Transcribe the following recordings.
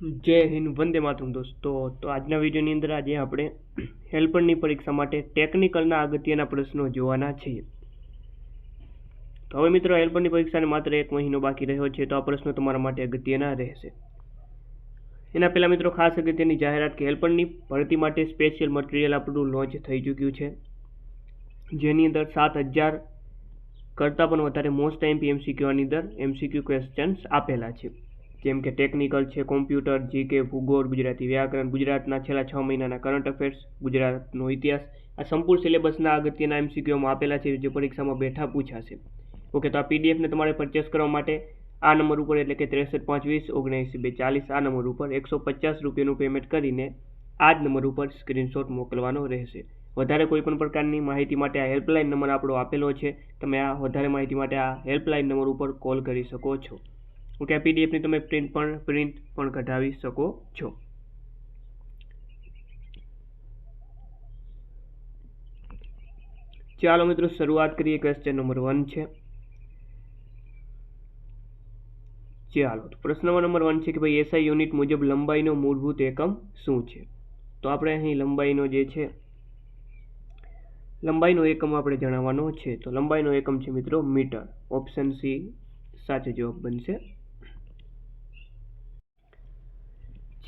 જય હિન્દ, વંદે માતરમ દોસ્તો. તો આજના વિડીયોની અંદર આજે આપણે હેલ્પરની પરીક્ષા માટે ટેકનિકલના અગત્યના પ્રશ્નો જોવાના છીએ. તો હવે મિત્રો, હેલ્પરની પરીક્ષાને માત્ર એક મહિનો બાકી રહ્યો છે, તો આ પ્રશ્નો તમારા માટે અગત્યના રહેશે. એના પહેલાં મિત્રો, ખાસ અગત્યની જાહેરાત કે હેલ્પરની ભરતી માટે સ્પેશિયલ મટીરિયલ આપણું લોન્ચ થઈ ચૂક્યું છે. જેની અંદર સાત હજાર કરતાં પણ વધારે મોસ્ટ એમપી એમસીક્યુની અંદર એમસીક્યુ ક્વેશ્ચન્સ આપેલા છે. જેમ કે ટેકનિકલ છે કોમ્પ્યુટર જીકે ભૂગોળ, ગુજરાતી વ્યાકરણ, ગુજરાતના છેલ્લા છ મહિનાના કરંટ અફેર્સ ગુજરાતનો ઇતિહાસ. આ સંપૂર્ણ સિલેબસના અગત્યના એમસીક્યુમાં આપેલા છે, જે પરીક્ષામાં બેઠા પૂછાશે. ઓકે તો આ પીડીએફને તમારે પરચેસ કરવા માટે આ નંબર ઉપર, એટલે કે ત્રેસઠ પાંચ વીસ ઓગણએંસી બે ચાલીસ, આ નંબર ઉપર એકસો પચાસ રૂપિયાનું પેમેન્ટ કરીને આ જ નંબર ઉપર સ્ક્રીનશોટ મોકલવાનો રહેશે. વધારે કોઈપણ પ્રકારની માહિતી માટે આ હેલ્પલાઇન નંબર આપણો આપેલો છે. તમે આ વધારે માહિતી માટે આ હેલ્પલાઇન નંબર ઉપર કોલ કરી શકો છો. ઓકે પીડીએફની તમે પ્રિન્ટ પણ પ્રિન્ટ પણ કઢાવી શકો છો. ચાલો મિત્રો, શરૂઆત કરીએ ક્વેશ્ચન નંબર વન છે. ચાલો પ્રશ્ન નંબર વન છે કે ભાઈ એસઆઈ યુનિટ મુજબ લંબાઈનો મૂળભૂત એકમ શું છે? તો આપણે અહીં લંબાઈનો જે છે, લંબાઈનો એકમ આપણે જણાવવાનો છે. તો લંબાઈનો એકમ છે મિત્રો, મીટર. ઓપ્શન સી સાચો જવાબ બનશે.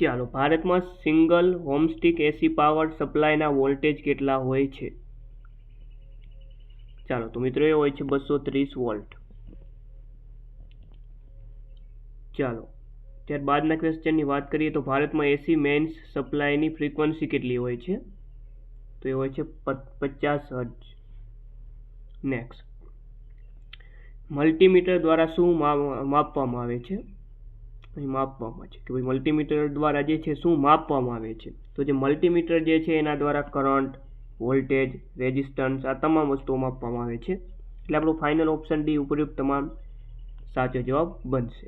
ચાલો, ભારતમાં સિંગલ હોમસ્ટિક એસી પાવર સપ્લાયના વોલ્ટેજ કેટલા હોય છે? ચાલો, તો મિત્રો એ હોય છે બસો ત્રીસ વોલ્ટ. ચાલો, ત્યારબાદના ક્વેશ્ચનની વાત કરીએ તો ભારતમાં એસી મેન્સ સપ્લાયની ફ્રીક્વન્સી કેટલી હોય છે? તો એ હોય છે પચાસ હર્જ નેક્સ્ટ. મલ્ટીમીટર દ્વારા શું માપવામાં આવે છે? અહીં માપવામાં છે કે ભાઈ મલ્ટીમીટર દ્વારા જે છે શું માપવામાં આવે છે? તો જે મલ્ટીમીટર જે છે એના દ્વારા કરંટ વોલ્ટેજ રેઝિસ્ટન્સ આ તમામ વસ્તુઓ માપવામાં આવે છે. એટલે આપણો ફાઇનલ ઓપ્શન ડી ઉપરયુક્ત તમામ સાચો જવાબ બનશે.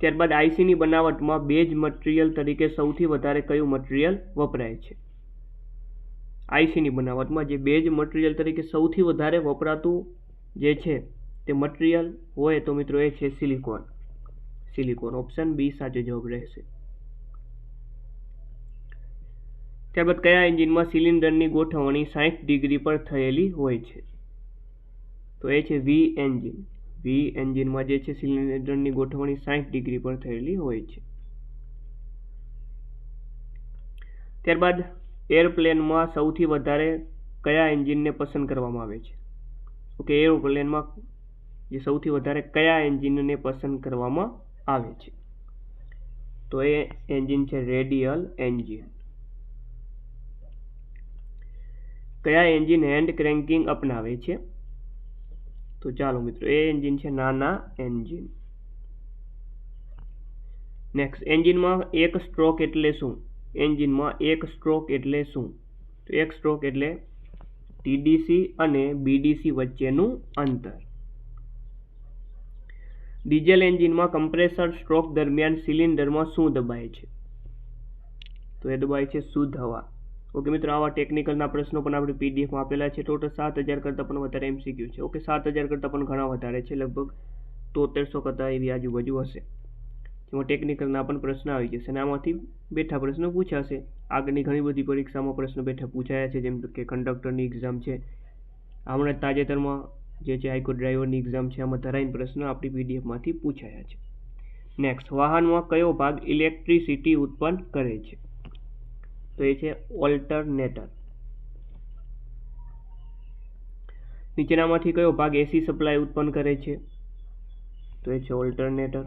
ત્યારબાદ આઈસીની બનાવટમાં બેજ મટીરિયલ તરીકે સૌથી વધારે કયું મટીરિયલ વપરાય છે? આઈસીની બનાવટમાં જે બેજ મટીરિયલ તરીકે સૌથી વધારે વપરાતું જે છે તે મટીરિયલ હોય તો મિત્રો એ છે સિલિકોન સિલિકોન ઓપ્શન બી સાચો જવાબ રહેશે. ત્યારબાદ કયા એન્જિનમાં સિલિન્ડરની ગોઠવણી સાઠ ડિગ્રી પર થયેલી હોય છે? તો એ છે વી એન્જિન વી એન્જિનમાં જે છે સિલિન્ડરની ગોઠવણી સાઠ ડિગ્રી પર થયેલી હોય છે. ત્યારબાદ એરપ્લેનમાં સૌથી વધારે કયા એન્જિનને પસંદ કરવામાં આવે છે? ઓકે એરોપ્લેનમાં જે સૌથી વધારે કયા એન્જિનને પસંદ કરવામાં આવે છે? તો એ એન્જિન છે રેડિયલ એન્જિન. કયા એન્જિન હેન્ડ ક્રેન્કિંગ અપનાવે છે? તો ચાલો મિત્રો, એ એન્જિન છે નાના એન્જિન. નેક્સ્ટ એન્જિનમાં એક સ્ટ્રોક એટલે શું? એન્જિનમાં એક સ્ટ્રોક એટલે શું? તો એક સ્ટ્રોક એટલે ટીડીસી અને બીડીસી વચ્ચેનું અંતર. ડીઝલ એન્જિનમાં કમ્પ્રેસર સ્ટ્રોક દરમિયાન સિલિન્ડરમાં શું દબાય છે? તો એ દબાય છે શુદ્ધ હવા. ઓકે, મિત્રો, આવા ટેકનિકલના પ્રશ્નો પણ આપણે પીડીએફમાં આપેલા છે. ટોટલ સાત હજાર કરતાં પણ વધારે એમસીક્યુ છે. ઓકે, સાત હજાર કરતાં પણ ઘણા વધારે છે. લગભગ તોતેરસો કરતાં એવી આજુબાજુ હશે. જેમાં ટેકનિકલના પણ પ્રશ્ન આવી જશે. અને આમાંથી બેઠા પ્રશ્નો પૂછાશે. આગળની ઘણી બધી પરીક્ષામાં પ્રશ્નો બેઠા પૂછાયા છે, જેમ કે કંડક્ટરની એક્ઝામ છે. હમણાં તાજેતરમાં જે છે હાઈકોર્ટ ડ્રાઈવરની એક્ઝામ છે, આમાં ધરાઈને પ્રશ્ન આપણી પીડીએફમાંથી પૂછાયા છે. નેક્સ્ટ વાહનમાં કયો ભાગ ઇલેક્ટ્રિસિટી ઉત્પન્ન કરે છે? તો એ છે ઓલ્ટરનેટર નીચેનામાંથી કયો ભાગ એસી સપ્લાય ઉત્પન્ન કરે છે? તો એ છે ઓલ્ટરનેટર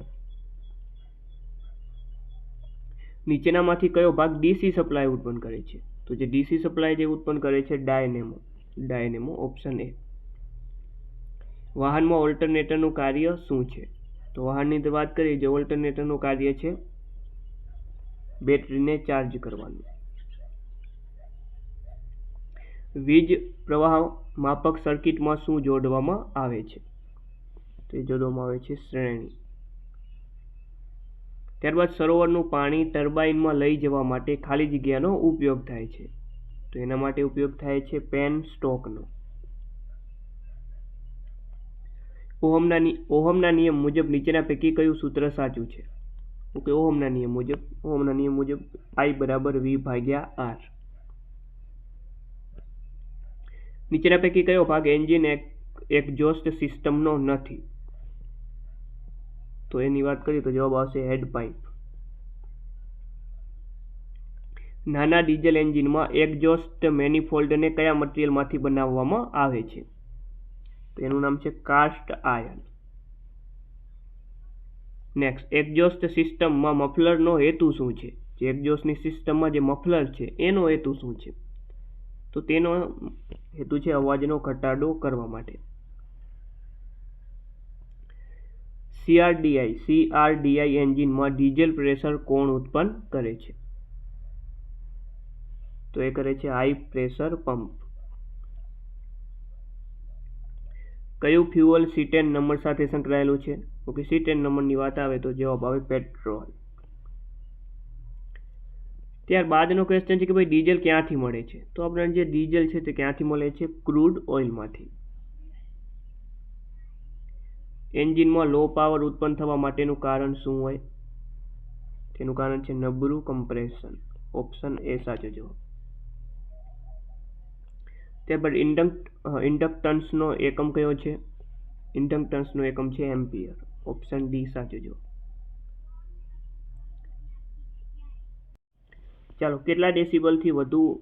નીચેનામાંથી કયો ભાગ ડીસી સપ્લાય ઉત્પન્ન કરે છે? તો જે ડીસી સપ્લાય જે ઉત્પન્ન કરે છે ડાયનેમો ડાયનેમો ઓપ્શન એ વાહનમાં ઓલ્ટરનેટરનું કાર્ય શું છે? તો વાહનની વાત કરીએ, જે ઓલ્ટરનેટરનું કાર્ય છે, બેટરીને ચાર્જ કરવાનું. વીજ પ્રવાહ માપક સર્કિટમાં શું જોડવામાં આવે છે? તો જોડવામાં આવે છે શ્રેણી. ત્યારબાદ સરોવરનું પાણી ટર્બાઇનમાં લઈ જવા માટે ખાલી જગ્યાનો ઉપયોગ થાય છે. તો એના માટે ઉપયોગ થાય છે પેન સ્ટોકનો. ઓહમના ઓહમના નિયમ મુજબ નીચેના પૈકી કયું સૂત્ર સાચું છે? ઓકે, ઓહમના નિયમ મુજબ, ઓહમના નિયમ મુજબ આઈ બરાબર વી ભાગ્યા આર નીચેના પૈકી કયો ભાગ એન્જિન એક્ઝોસ્ટ સિસ્ટમનો નથી? તો એની વાત કરીએ તો જવાબ આવશે હેડ પાઇપ. નાના ડીઝલ એન્જિનમાં એક્ઝોસ્ટ મેનિફોલ્ડને કયા મટીરિયલમાંથી બનાવવામાં આવે છે? તો એનું નામ છે કાસ્ટ આયર્ન નેક્સ્ટ એક્ઝોસ્ટ સિસ્ટમમાં મફલરનો હેતુ શું છે? જે એક્ઝોસ્ટની સિસ્ટમમાં જે મફલર છે, એનો હેતુ શું છે? તો તેનો હેતુ છે અવાજનો ઘટાડો કરવા માટે. સીઆરડીઆઈ સીઆરડીઆઈ એન્જિનમાં ડીઝલ પ્રેશર કોણ ઉત્પન્ન કરે છે? તો એ કરે છે હાઈ પ્રેશર પંપ. કયું ફ્યુઅલ સીટેન નંબર સાથે સંકળાયેલું છે? ઓકે સીટેન નંબરની વાત આવે તો જવાબ આવે પેટ્રોલ. ત્યારબાદનો ક્વેશ્ચન છે કે ભાઈ ડીઝલ ક્યાંથી મળે છે? તો આપણને જે ડીઝલ છે તે ક્યાંથી મળે છે? ક્રૂડ ઓઇલમાંથી. એન્જિનમાં લો પાવર ઉત્પન્ન થવા માટેનું કારણ શું હોય? તેનું કારણ છે નબળું કમ્પ્રેશન. ઓપ્શન એ સાચો જવાબ. ત્યારબાદ ઇન્ડક્ટ ઇન્ડક્ટન્સનો એકમ કયો છે? ઇન્ડક્ટન્સનો એકમ છે એમ્પિયર. ઓપ્શન ડી સાચો જવાબ. ચાલો, કેટલા ડેસિબલથી વધુ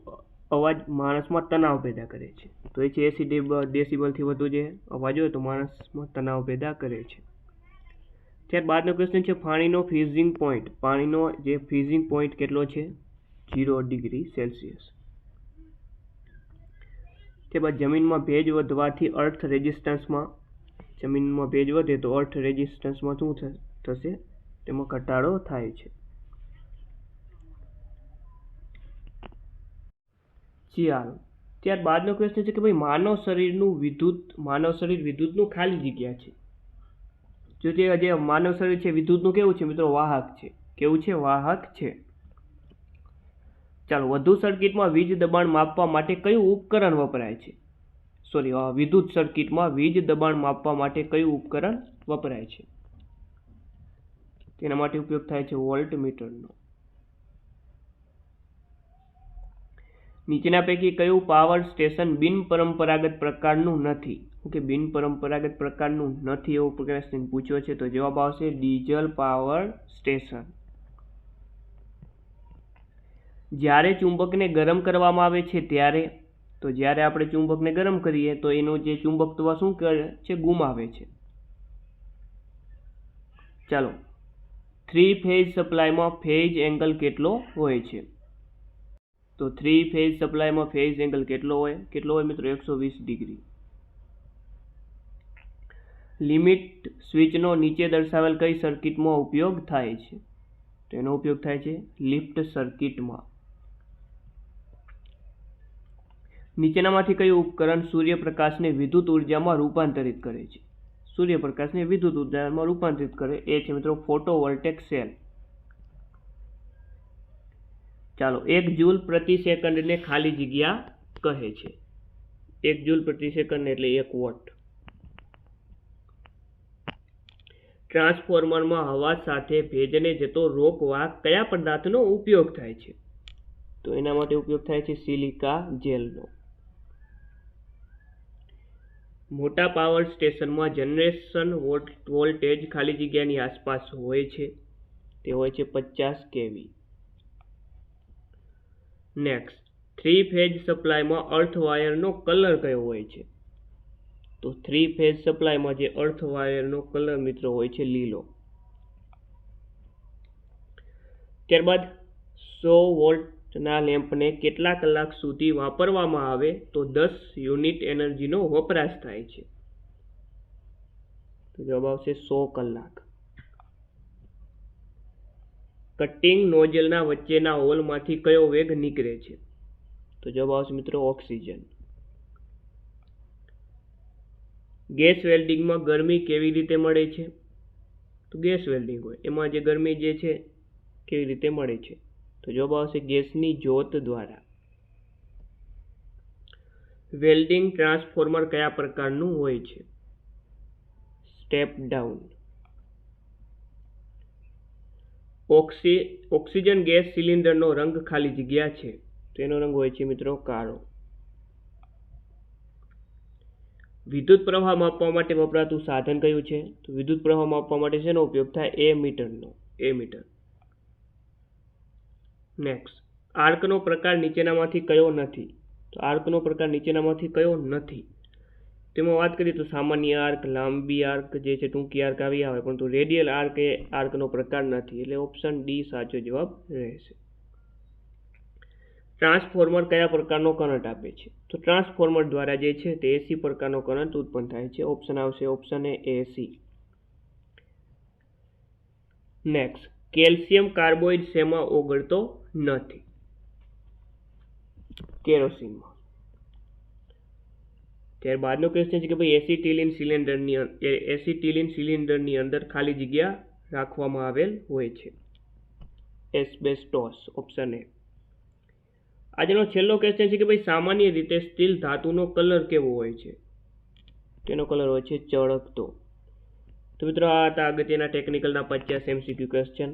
અવાજ માણસમાં તણાવ પેદા કરે છે? તો એ છે એસી ડેસિબલથી વધુ જે અવાજ હોય તો માણસમાં તણાવ પેદા કરે છે. ત્યારબાદનો ક્વેશ્ચન છે, પાણીનો ફ્રીઝિંગ પોઈન્ટ. પાણીનો જે ફ્રીઝિંગ પોઈન્ટ કેટલો છે? Zero degree Celsius. ત્યારબાદ જમીનમાં ભેજ વધવાથી અર્થ રેઝિસ્ટન્સમાં જમીનમાં ભેજ વધે તો અર્થ રેઝિસ્ટન્સમાં શું થશે? તેમાં ઘટાડો થાય છે. ચાલો ત્યારબાદનો પ્રશ્ન છે કે ભાઈ માનવ શરીરનું વિદ્યુત, માનવ શરીર વિદ્યુતનું ખાલી જગ્યા છે. જો જે જે માનવ શરીર છે, વિદ્યુતનું કેવું છે મિત્રો? વાહક છે. કેવું છે? વાહક છે. ચાલો, વધુ સર્કિટમાં વીજ દબાણ માપવા માટે કયું ઉપકરણ વપરાય છે? સોરી વિદ્યુત સર્કિટમાં વીજ દબાણ માપવા માટે કયું ઉપકરણ વપરાય છે? તેના માટે ઉપયોગ થાય છે વોલ્ટ મીટરનો નીચેના પૈકી કયું પાવર સ્ટેશન બિનપરંપરાગત પ્રકારનું નથી? ઓકે બિનપરંપરાગત પ્રકારનું નથી એવો પ્રશ્ન પૂછ્યો છે, તો જવાબ આવશે ડીઝલ પાવર સ્ટેશન. જ્યારે ચુંબકને ગરમ કરવામાં આવે છે ત્યારે, તો જ્યારે આપણે ચુંબકને ગરમ કરીએ, તો એનું જે ચુંબકત્વ શું કરે છે? ગુમાવે છે. ચાલો. થ્રી ફેઝ સપ્લાયમાં ફેઝ એંગલ કેટલો હોય છે? તો થ્રી ફેઝ સપ્લાયમાં ફેઝ એંગલ કેટલો હોય? કેટલો હોય મિત્રો? એકસો વીસ ડિગ્રી. લિમિટ સ્વિચનો નીચે દર્શાવેલ કઈ સર્કિટમાં ઉપયોગ થાય છે? તો એનો ઉપયોગ થાય છે લિફ્ટ સર્કિટમાં નીચેનામાંથી કયું ઉપકરણ સૂર્યપ્રકાશને વિદ્યુત ઉર્જામાં રૂપાંતરિત કરે છે? સૂર્યપ્રકાશને વિદ્યુત ઉર્જામાં રૂપાંતરિત કરે એ છે મિત્રો ફોટોવોલ્ટેક સેલ. ચાલો, એક જૂલ પ્રતિ સેકન્ડને ખાલી જગ્યા કહે છે. એક જૂલ પ્રતિ સેકન્ડ એટલે એક વોટ. ટ્રાન્સફોર્મરમાં હવા સાથે ભેજને જતો રોકવા કયા પદાર્થનો ઉપયોગ થાય છે? તો એના માટે ઉપયોગ થાય છે સિલિકા જેલનો. મોટા પાવર સ્ટેશનમાં જનરેશન વોલ્ટેજ ખાલી જગ્યાની આસપાસ હોય છે. તે હોય છે પચાસ કેવી. નેક્સ્ટ થ્રી ફેઝ સપ્લાયમાં અર્થ વાયરનો કલર કયો હોય છે? તો થ્રી ફેઝ સપ્લાયમાં જે અર્થ વાયરનો કલર મિત્રો હોય છે લીલો. ત્યારબાદ સો વોલ્ટના લેમ્પને કેટલા કલાક સુધી વાપરવામાં આવે તો દસ યુનિટ એનર્જીનો વપરાશ થાય છે. તો જવાબ આવશે સો કલાક. કટિંગ નોઝલના વચ્ચેના હોલમાંથી કયો વેગ નીકળે છે? તો જવાબ આવશે મિત્રો ઓક્સિજન. ગેસ વેલ્ડિંગમાં ગરમી કેવી રીતે મળે છે? તો ગેસ વેલ્ડિંગ હોય. એમાં જે ગરમી જે છે, કેવી રીતે મળે છે? તો જવાબ આવશે ગેસની જ્યોત દ્વારા. વેલ્ડિંગ ટ્રાન્સફોર્મર કયા પ્રકારનું હોય છે? Step down. Oxy, oxygen gas સિલિન્ડરનો રંગ ખાલી જગ્યા છે તેનો રંગ હોય છે મિત્રો કાળો. વિદ્યુત પ્રવાહ માપવા માટે વપરાતું સાધન કયું છે? તો વિદ્યુત પ્રવાહ માપવા માટે શેનો ઉપયોગ થાય? એ મીટરનો, એ મીટર. નેક્સ્ટ આર્કનો પ્રકાર નીચેનામાંથી કયો નથી? તો આર્કનો પ્રકાર નીચેનામાંથી કયો નથી? તેમાં વાત કરીએ તો સામાન્ય આર્ક, લાંબી આર્ક જે છે, ટૂંકી આર્ક આવી આવે, પરંતુ રેડિયલ આર્ક એ આર્કનો પ્રકાર નથી, એટલે ઓપ્શન ડી સાચો જવાબ રહેશે. ટ્રાન્સફોર્મર કયા પ્રકારનો કરંટ આપે છે? તો ટ્રાન્સફોર્મર દ્વારા જે છે તે એસી પ્રકારનો કરંટ ઉત્પન્ન થાય છે. ઓપ્શન આવશે option A AC. Next calcium carbide શેમાં ઓગળતો નથી. કેરોસીનમાં. ત્યારબાદનો ક્વેશ્ચન છે કે ભાઈ એસિટિલિન સિલિન્ડરની એસિટિલિન સિલિન્ડરની અંદર ખાલી જગ્યા રાખવામાં આવેલ હોય છે. એસ્બેસ્ટોસ ઓપ્શન એ આજનો છેલ્લો ક્વેશ્ચન છે કે ભાઈ સામાન્ય રીતે સ્ટીલ ધાતુનો કલર કેવો હોય છે? તેનો કલર હોય છે ચળકતો. તો મિત્રો આ હતા અગત્યના ટેકનિકલના પચાસ એમસીક્યુ ક્વેશ્ચન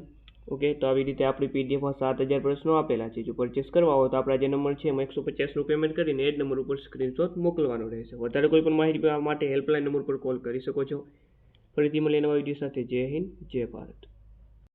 ઓકે, તો આવી રીતે આપણી પીડીએફમાં સાત હજાર પ્રશ્નો આપેલા છે. જો પરચેસ કરવા હોય તો આપણા જે નંબર છે એમાં એકસો પચાસનું પેમેન્ટ કરીને એ જ નંબર ઉપર સ્ક્રીનશોટ મોકલવાનો રહેશે. વધારે કોઈ પણ માહિતી માટે હેલ્પલાઇન નંબર પર કોલ કરી શકો છો. ફરીથી મળીને નવા વીડિયો સાથે. જય હિન્દ, જય ભારત.